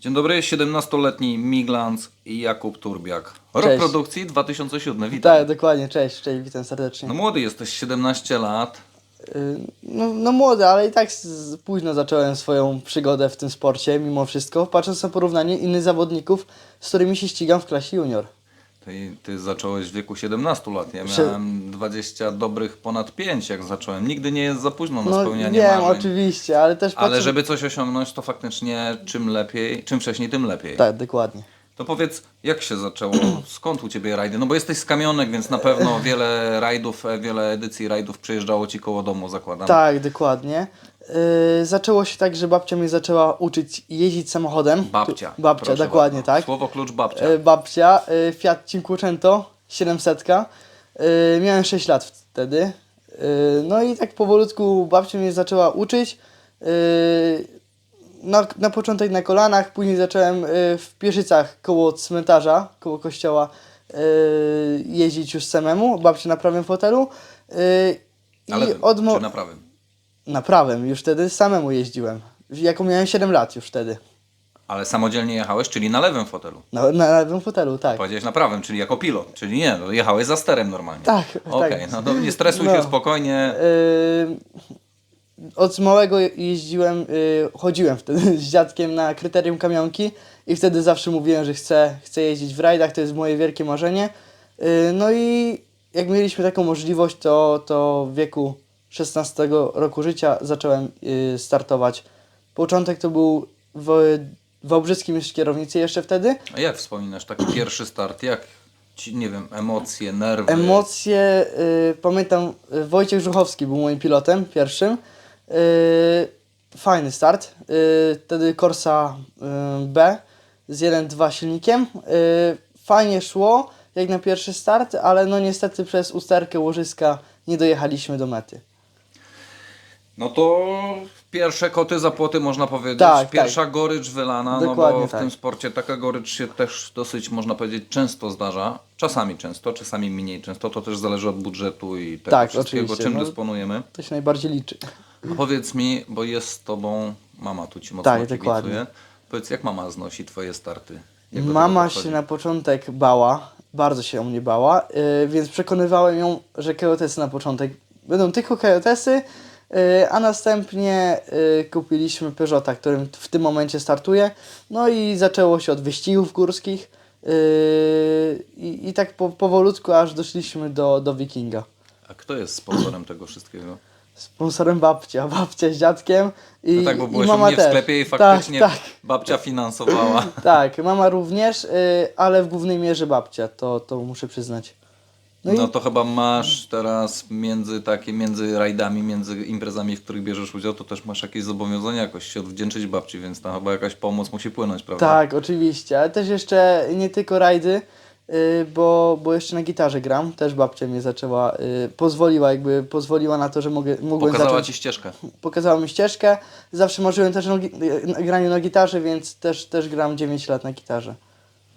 Dzień dobry, 17-letni Miglans i Jakub Turbiak. Rok Cześć. produkcji 2007, witam. Tak, dokładnie, cześć, cześć, witam serdecznie. No młody jesteś, 17 lat. Y, No, no młody, ale i tak późno zacząłem swoją przygodę w tym sporcie, mimo wszystko, patrząc na porównanie innych zawodników, z którymi się ścigam w klasie junior. Ty, ty zacząłeś w wieku 17 lat, ja miałem 20 dobrych ponad 5 jak zacząłem. Nigdy nie jest za późno na No spełnianie wiem, marzeń. oczywiście, ale też Ale patrzę- żeby coś osiągnąć, to faktycznie czym lepiej, czym wcześniej, tym lepiej. Tak, dokładnie. To powiedz, jak się zaczęło? Skąd u Ciebie rajdy? No bo jesteś z Kamionek, więc na pewno wiele rajdów, e, wiele edycji rajdów przyjeżdżało Ci koło domu, zakładam. Tak, dokładnie. Y, zaczęło się tak, że babcia mnie zaczęła uczyć jeździć samochodem. Babcia. Tu- Babcia, Proszę dokładnie bardzo. tak. Słowo klucz babcia. E, babcia, e, Fiat Cinquecento 700. E, miałem 6 lat wtedy. E, no i tak powolutku babcia mnie zaczęła uczyć. E, na, na początek na kolanach, później zacząłem e, w Pieszycach koło cmentarza, koło kościoła e, jeździć już samemu, babcia na prawym fotelu. E, I Ale od mo- czy na prawym? na prawym, już wtedy samemu jeździłem. Jako miałem 7 lat już wtedy. Ale samodzielnie jechałeś, czyli na lewym fotelu. Na, na lewym fotelu, tak. Powiedziałeś na prawym, czyli jako pilot. Czyli nie, no, jechałeś za sterem normalnie. Tak, Okej, tak. no to nie stresuj No. się spokojnie. Yy, od małego jeździłem, yy, chodziłem wtedy z dziadkiem na kryterium kamionki i wtedy zawsze mówiłem, że chcę, chcę jeździć w rajdach, to jest moje wielkie marzenie. Yy, no i jak mieliśmy taką możliwość, to, to w wieku 16 roku życia zacząłem yy, startować. Początek to był w Wałbrzyskim już kierownicy jeszcze wtedy. A jak wspominasz taki pierwszy start? Jak ci, nie wiem, emocje, nerwy? Emocje, y, pamiętam, y, Wojciech Żuchowski był moim pilotem pierwszym. Y, fajny start. Y, wtedy Corsa y, B z 1.2 silnikiem. Fajnie szło, jak na pierwszy start, ale no niestety przez usterkę łożyska nie dojechaliśmy do mety. No to pierwsze koty za płoty można powiedzieć. Tak, Pierwsza gorycz wylana, no bo Dokładnie w tak. tym sporcie taka gorycz się też dosyć, można powiedzieć, często zdarza. Czasami często, czasami mniej często. To też zależy od budżetu i tego Tak, wszystkiego, oczywiście, czym no. dysponujemy. To się najbardziej liczy. A powiedz mi, bo jest z tobą mama tu ci mocno Tak, kibicuje. dokładnie. Powiedz, jak mama znosi twoje starty? Mama się na początek bała, bardzo się o mnie bała, yy, więc przekonywałem ją, że KOTS na początek będą tylko KOTSy, yy, a następnie yy, kupiliśmy Peugeota, którym w tym momencie startuje. No i zaczęło się od wyścigów górskich yy, i, i tak po, powolutku aż doszliśmy do, do Wikinga. A kto jest sponsorem tego wszystkiego? Sponsorem babcia, babcia z dziadkiem i, No tak, bo i byłeś u mama mnie w sklepie i faktycznie Tak, tak. babcia finansowała. Tak, mama również, y, ale w głównej mierze babcia, to, to muszę przyznać. No, No, i to chyba masz teraz między takie, między rajdami, między imprezami, w których bierzesz udział, to też masz jakieś zobowiązania jakoś się odwdzięczyć babci, więc tam chyba jakaś pomoc musi płynąć, prawda? tak, oczywiście, ale też jeszcze nie tylko rajdy, y, bo, bo jeszcze na gitarze gram, też babcia mnie zaczęła, y, pozwoliła jakby, pozwoliła na to, że mogę, mogłem Pokazała zacząć, ci ścieżkę. pokazała mi ścieżkę, zawsze marzyłem też o graniu na gitarze, więc też, też gram 9 lat na gitarze.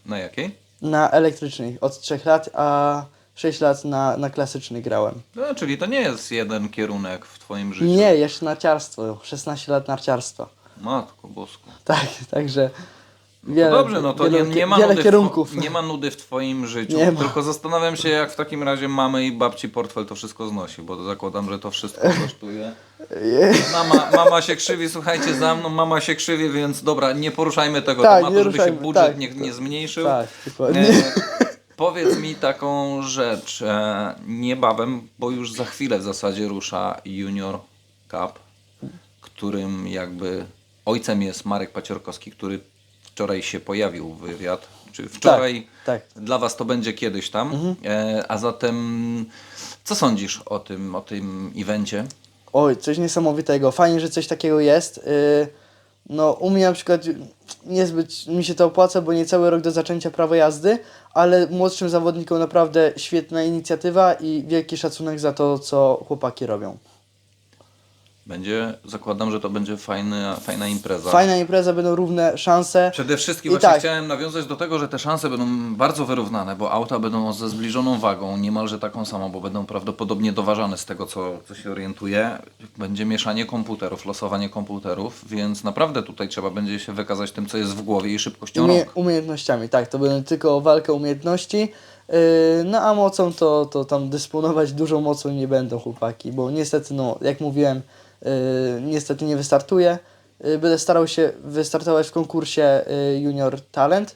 Na jakiej? Na elektrycznej od 3 lat, a 6 lat na, na klasycznej grałem. No, czyli to nie jest jeden kierunek w twoim życiu. Nie, jeszcze narciarstwo, 16 lat narciarstwa. Matko bosku. Tak, także No wiele, dobrze, no to wiele, nie, nie, ma wiele nudy kierunków. W, nie ma nudy w twoim życiu. Nie ma. Tylko zastanawiam się, jak w takim razie mamy i babci portfel to wszystko znosi, bo zakładam, że to wszystko kosztuje. Mama, mama się krzywi, słuchajcie za mną, mama się krzywi, więc dobra, nie poruszajmy tego Tak, tematu, nie żeby się budżet tak, nie, tak. nie zmniejszył. Tak, dokładnie. Powiedz mi taką rzecz. E, niebawem, bo już za chwilę w zasadzie rusza Junior Cup, którym jakby ojcem jest Marek Paciorkowski, który wczoraj się pojawił wywiad. Czy wczoraj tak. dla Was to będzie kiedyś tam. E, a zatem co sądzisz o tym, o tym evencie? Oj, coś niesamowitego. Fajnie, że coś takiego jest. Yy, no, u mnie na przykład niezbyt mi się to opłaca, bo nie cały rok do zaczęcia prawa jazdy, ale młodszym zawodnikom naprawdę świetna inicjatywa i wielki szacunek za to, co chłopaki robią. Będzie, zakładam, że to będzie fajna, fajna impreza. Fajna impreza, będą równe szanse. Przede wszystkim I właśnie tak. chciałem nawiązać do tego, że te szanse będą bardzo wyrównane, bo auta będą ze zbliżoną wagą, niemalże taką samą, bo będą prawdopodobnie doważane z tego, co, co się orientuje. Będzie mieszanie komputerów, losowanie komputerów, więc naprawdę tutaj trzeba będzie się wykazać tym, co jest w głowie i szybkością Umie, rąk. umiejętnościami, tak, to będą tylko walka umiejętności. Yy, no a mocą to, to tam dysponować dużą mocą nie będą chłopaki, bo niestety, no jak mówiłem, niestety nie wystartuję. Yy, będę starał się wystartować w konkursie yy, Junior Talent.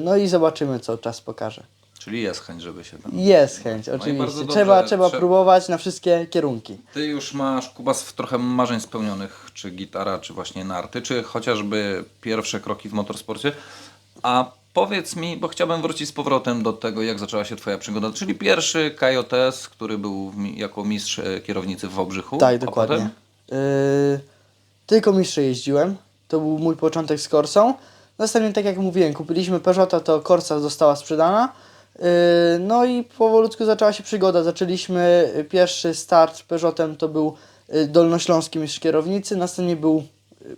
No i zobaczymy, co czas pokaże. Czyli jest chęć, żeby się tam... Jest chęć, bardzo oczywiście. dobrze, trzeba, trzeba próbować na wszystkie kierunki. Ty już masz, Kubas, w trochę marzeń spełnionych, czy gitara, czy właśnie narty, czy chociażby pierwsze kroki w motorsporcie. A powiedz mi, bo chciałbym wrócić z powrotem do tego, jak zaczęła się Twoja przygoda, czyli pierwszy KJS, który był mi- jako mistrz e, kierownicy w Wałbrzychu. Tak, dokładnie. Yy, tylko mistrze jeździłem. To był mój początek z Corsą. Następnie, tak jak mówiłem, kupiliśmy Peugeota, to Corsa została sprzedana. Yy, no i powolutku zaczęła się przygoda. Zaczęliśmy pierwszy start Peugeotem, to był dolnośląski mistrz kierownicy. Następnie był,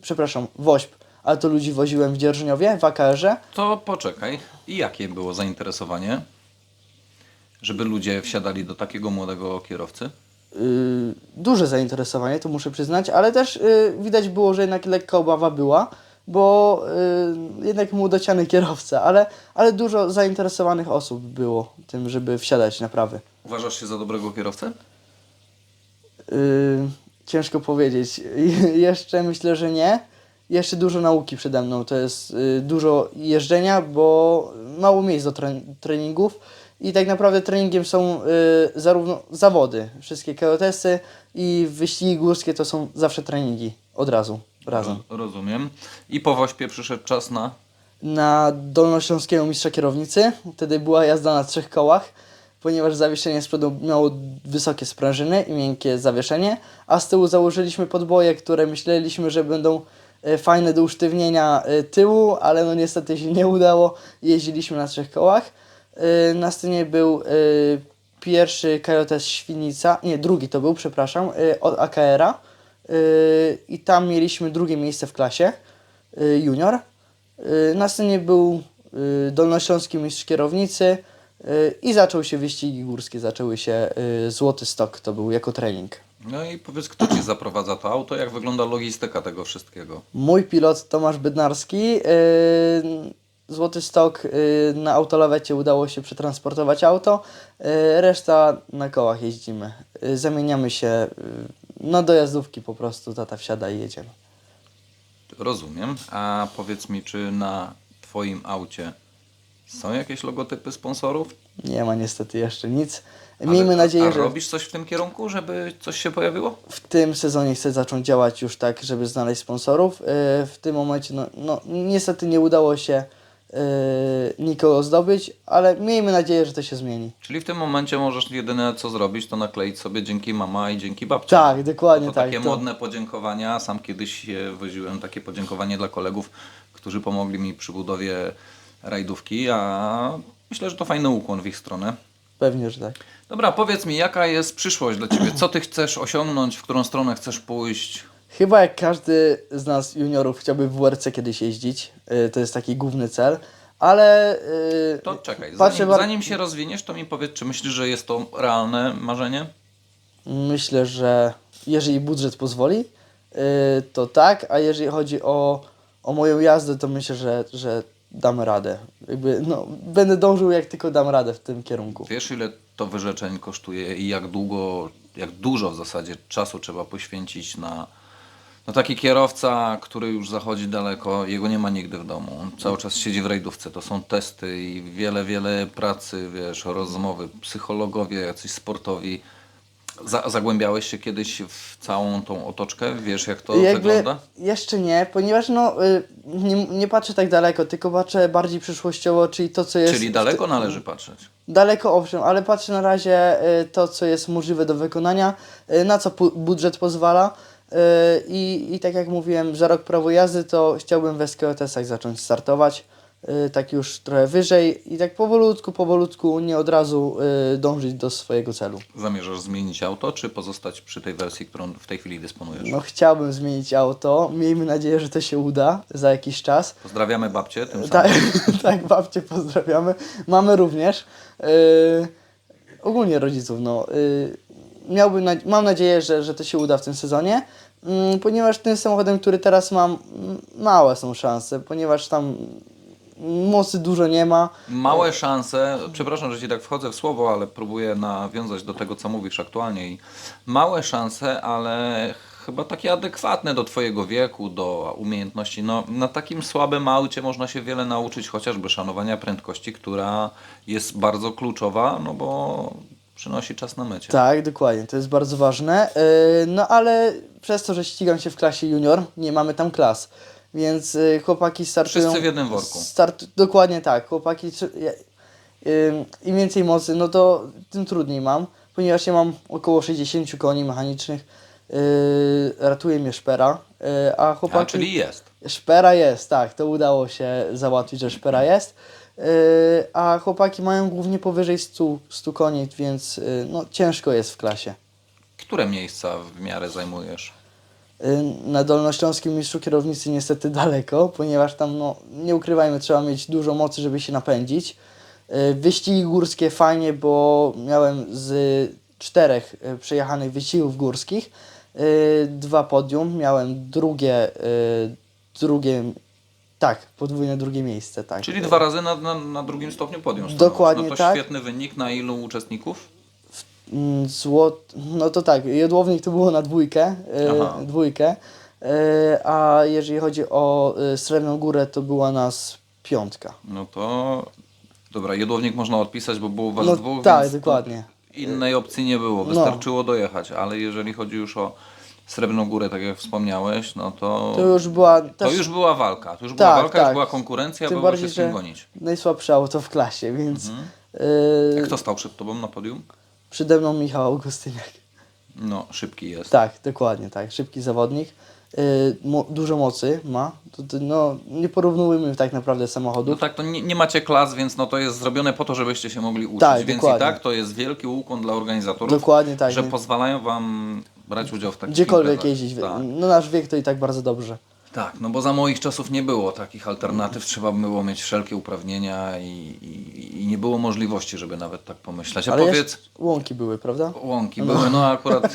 przepraszam, Woźb, ale to ludzi woziłem w Dzierżniowie, w AKR-ze. To poczekaj. I jakie było zainteresowanie, żeby ludzie wsiadali do takiego młodego kierowcy? y, duże zainteresowanie, to muszę przyznać, ale też y, widać było, że jednak lekka obawa była, bo y, jednak młodociany kierowca, ale, ale dużo zainteresowanych osób było tym, żeby wsiadać na prawy. Uważasz się za dobrego kierowcę? Y, ciężko powiedzieć. Jeszcze myślę, że nie. Jeszcze dużo nauki przede mną. To jest y, dużo jeżdżenia, bo mało miejsc do tre- treningów. I tak naprawdę treningiem są y, zarówno zawody, wszystkie KOTS-y i wyścigi górskie to są zawsze treningi od razu, razem. Ro- Rozumiem. I po Wośpie przyszedł czas na... Na dolnośląskiego mistrza kierownicy wtedy była jazda na trzech kołach, ponieważ zawieszenie z przodu miało wysokie sprężyny i miękkie zawieszenie, a z tyłu założyliśmy podboje, które myśleliśmy, że będą fajne do usztywnienia e, tyłu, ale no niestety się nie udało. Jeździliśmy na trzech kołach. E, Następnie był e, pierwszy KJS Świnica, nie, drugi to był, przepraszam, e, od AKR-a e, i tam mieliśmy drugie miejsce w klasie e, junior. Y, Następnie był dolnośląski mistrz kierownicy i zaczął się wyścigi górskie, zaczęły się Złoty Stok, to był jako trening. No i powiedz, kto Ci zaprowadza to auto, jak wygląda logistyka tego wszystkiego? Mój pilot Tomasz Bydnarski, y, Złoty Stok y, na autolawecie udało się przetransportować auto, y, reszta na kołach jeździmy. Y, Zamieniamy się na dojazdówki po prostu, tata wsiada i jedziemy. Rozumiem. A powiedz mi, czy na Twoim aucie są jakieś logotypy sponsorów? Nie ma niestety jeszcze nic. Ale- Miejmy nadzieję, a że... robisz coś w tym kierunku, żeby coś się pojawiło? w tym sezonie chcę zacząć działać już tak, żeby znaleźć sponsorów. Yy, W tym momencie, no, no niestety nie udało się yy, nikogo zdobyć, ale miejmy nadzieję, że to się zmieni. Czyli w tym momencie możesz jedyne co zrobić, to nakleić sobie dzięki mama i dzięki babcia. Tak, dokładnie to tak. takie to- modne podziękowania. Sam kiedyś woziłem takie podziękowanie dla kolegów, którzy pomogli mi przy budowie rajdówki, a myślę, że to fajny ukłon w ich stronę. Pewnie, że tak. Dobra, powiedz mi, jaka jest przyszłość dla Ciebie? Co Ty chcesz osiągnąć? W którą stronę chcesz pójść? Chyba jak każdy z nas juniorów chciałby w WRC kiedyś jeździć, yy, to jest taki główny cel, ale yy, To czekaj, zanim, bar- zanim się rozwiniesz, to mi powiedz, czy myślisz, że jest to realne marzenie? Myślę, że jeżeli budżet pozwoli, yy, to tak, a jeżeli chodzi o, o moją jazdę, to myślę, że, że damy radę. Jakby, no, będę dążył jak tylko dam radę w tym kierunku. Wiesz, ile to wyrzeczeń kosztuje i jak długo, jak dużo w zasadzie czasu trzeba poświęcić na no taki kierowca, który już zachodzi daleko, jego nie ma nigdy w domu. On cały czas siedzi w rajdówce. To są testy i wiele, wiele pracy, wiesz, rozmowy, psychologowie, jacyś sportowi. Za, zagłębiałeś się kiedyś w całą tą otoczkę? Wiesz, jak to Jakby wygląda? Jeszcze nie, ponieważ no, y, nie, nie patrzę tak daleko, tylko patrzę bardziej przyszłościowo, czyli to, co jest... Czyli daleko należy patrzeć. Daleko owszem, ale patrzę na razie y, to, co jest możliwe do wykonania, y, na co budżet pozwala. y, I, I tak jak mówiłem, za rok prawo jazdy, to chciałbym w SKOTS-ach zacząć startować. Y, tak już trochę wyżej i tak powolutku, powolutku, nie od razu y, dążyć do swojego celu. Zamierzasz zmienić auto, czy pozostać przy tej wersji, którą w tej chwili dysponujesz? No chciałbym zmienić auto, miejmy nadzieję, że to się uda za jakiś czas. Pozdrawiamy babcię tym Tak, samym. tak, babcię pozdrawiamy. Mamy również. Yy, ogólnie rodziców, no. Yy, miałbym, na, mam nadzieję, że, że to się uda w tym sezonie, mm, ponieważ tym samochodem, który teraz mam, małe są szanse, ponieważ tam mocy dużo nie ma. Małe szanse, przepraszam, że Ci tak wchodzę w słowo, ale próbuję nawiązać do tego, co mówisz aktualnie. I małe szanse, ale chyba takie adekwatne do Twojego wieku, do umiejętności. No, na takim słabym aucie można się wiele nauczyć, chociażby szanowania prędkości, która jest bardzo kluczowa, no bo przynosi czas na mecie. Tak, dokładnie, to jest bardzo ważne. Yy, no ale przez to, że ścigam się w klasie junior, nie mamy tam klas. Więc yy, chłopaki startują. Wszyscy w jednym worku. Start, dokładnie tak. Chłopaki, yy, im więcej mocy, no to tym trudniej mam, ponieważ ja mam około 60 koni mechanicznych. Yy, ratuje mnie szpera, a chłopaki. A, czyli jest. Szpera jest, tak, to udało się załatwić, że szpera jest. A chłopaki mają głównie powyżej 100, 100 koni, więc no, ciężko jest w klasie. Które miejsca w miarę zajmujesz? Yy, na Dolnośląskim mistrzu kierownicy niestety daleko, ponieważ tam, no, nie ukrywajmy, trzeba mieć dużo mocy, żeby się napędzić. Yy, wyścigi górskie fajnie, bo miałem z czterech yy, przejechanych wyścigów górskich dwa podium, miałem drugie, drugie, tak, podwójne drugie miejsce, tak. Czyli dwa razy na, na, na drugim stopniu podium. stanąłeś. Dokładnie no to tak. świetny wynik. Na ilu uczestników? Mm, Złot, no to tak, jodłownik to było na dwójkę, Aha. e, dwójkę, e, a jeżeli chodzi o e, Srebrną Górę, to była nas piątka. No to... Dobra, jedłownik można odpisać, bo było was No dwóch, tak, więc dokładnie. innej opcji nie było. No. Wystarczyło dojechać, ale jeżeli chodzi już o Srebrną Górę, tak jak wspomniałeś, no to... To już była To też już była walka. To już była Tak, walka, już tak. była konkurencja, Tym było bardziej, się z gonić. najsłabsze auto w klasie, więc Mhm. Kto stał przed tobą na podium? Przede mną Michał Augustyniak. No, szybki jest. Tak, dokładnie, tak, szybki zawodnik. E, mo, dużo mocy ma, to, to, no, nie porównujmy tak naprawdę No samochodów. tak, to nie, nie macie klas, więc no to jest zrobione po to, żebyście się mogli uczyć. Tak, więc dokładnie. i tak to jest wielki ukłon dla organizatorów, Dokładnie tak. że nie? pozwalają wam brać udział w takich Gdziekolwiek imprezach. jeździć. Tak. No nasz wiek to i tak bardzo dobrze. Tak, no bo za moich czasów nie było takich alternatyw, trzeba było mieć wszelkie uprawnienia i, i, i nie było możliwości, żeby nawet tak pomyśleć. A Ale powiedz, jeszcze łąki były, prawda? Łąki były, no akurat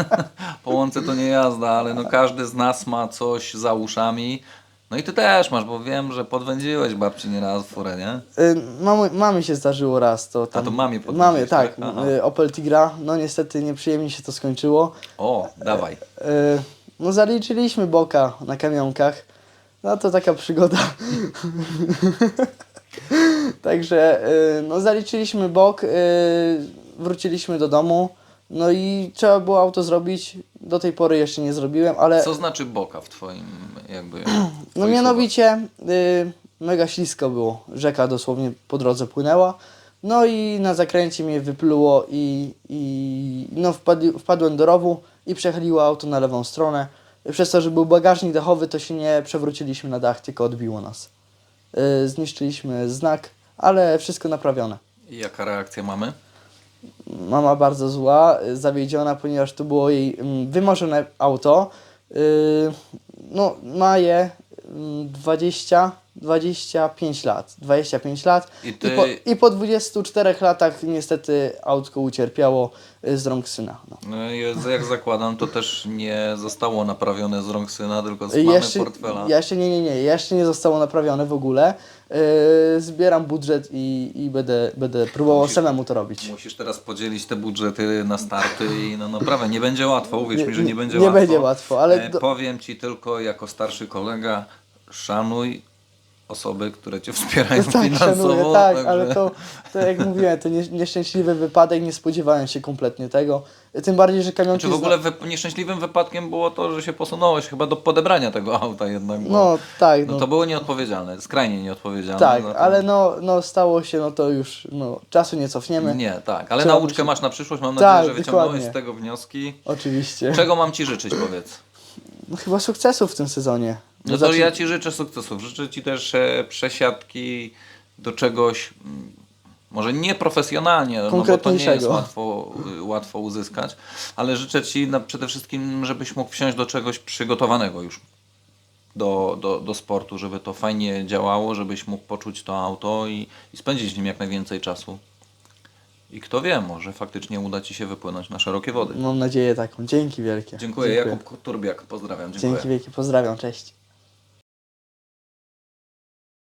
po łące to nie jazda, ale no każdy z nas ma coś za uszami. No i ty też masz, bo wiem, że podwędziłeś babci nieraz furę, nie? Y, Mamy, mamie się zdarzyło raz, to tam... to mamie podwójnie, Mamie, tak. tak? Y, Opel Tigra, no niestety nieprzyjemnie się to skończyło. O, dawaj. Y, No zaliczyliśmy boka na kamionkach. No to taka przygoda. Także y, no zaliczyliśmy bok, y, wróciliśmy do domu. No i trzeba było auto zrobić. Do tej pory jeszcze nie zrobiłem, ale... Co znaczy boka w twoim jakby... w No mianowicie y, mega ślisko było. Rzeka dosłownie po drodze płynęła. No i na zakręcie mnie wypluło i, i no wpadli, wpadłem do rowu i przechyliło auto na lewą stronę. Przez to, że był bagażnik dachowy, to się nie przewróciliśmy na dach, tylko odbiło nas. Y, zniszczyliśmy znak, ale wszystko naprawione. I jaka reakcja mamy? Mama bardzo zła, y, zawiedziona, ponieważ to było jej mm, wymarzone auto. Yy, no, ma je mm, 20, 25 lat. 25 lat. I I, ty- po, I po 24 latach niestety autko ucierpiało y, z rąk syna. No. No i jak zakładam, to też nie zostało naprawione z rąk syna, tylko z mamy Jeszcze, portfela. jeszcze nie, nie, nie, jeszcze nie zostało naprawione w ogóle. Yy, zbieram budżet i, i będę, będę próbował Musisz- samemu to robić. Musisz teraz podzielić te budżety na starty i no naprawdę nie będzie łatwo, uwierz mi, że nie będzie nie łatwo. będzie łatwo, ale E, do- Powiem Ci tylko jako starszy kolega, szanuj osoby, które Cię wspierają Tak, finansowo. szanuję, tak, także- ale to, to jak mówiłem, to nie, nieszczęśliwy wypadek, nie spodziewałem się kompletnie tego. Tym bardziej, że kamionki... Czy w ogóle wy, nieszczęśliwym wypadkiem było to, że się posunąłeś chyba do podebrania tego auta jednak, No tak, no no, to było nieodpowiedzialne, skrajnie nieodpowiedzialne. tak, no ale no, no stało się, no to już no, czasu nie cofniemy. Nie, tak, ale Trzeba nauczkę musi- masz na przyszłość, mam Tak, nadzieję, że wyciągnąłeś dokładnie. z tego wnioski. Oczywiście. Czego mam Ci życzyć, powiedz? No, chyba sukcesów w tym sezonie. No to zacznij- ja Ci życzę sukcesów. Życzę Ci też e, przesiadki do czegoś, mm, może nie profesjonalnie, no bo to nie jest Konkretniejszego. łatwo, y, łatwo uzyskać, ale życzę Ci na, przede wszystkim, żebyś mógł wsiąść do czegoś przygotowanego już do, do, do sportu, żeby to fajnie działało, żebyś mógł poczuć to auto i, i spędzić w nim jak najwięcej czasu. I kto wie, może faktycznie uda Ci się wypłynąć na szerokie wody. Mam nadzieję taką. Dzięki wielkie. Dziękuję. Jakub Turbiak, pozdrawiam. Dziękuję. Dzięki wielkie. Pozdrawiam. Cześć.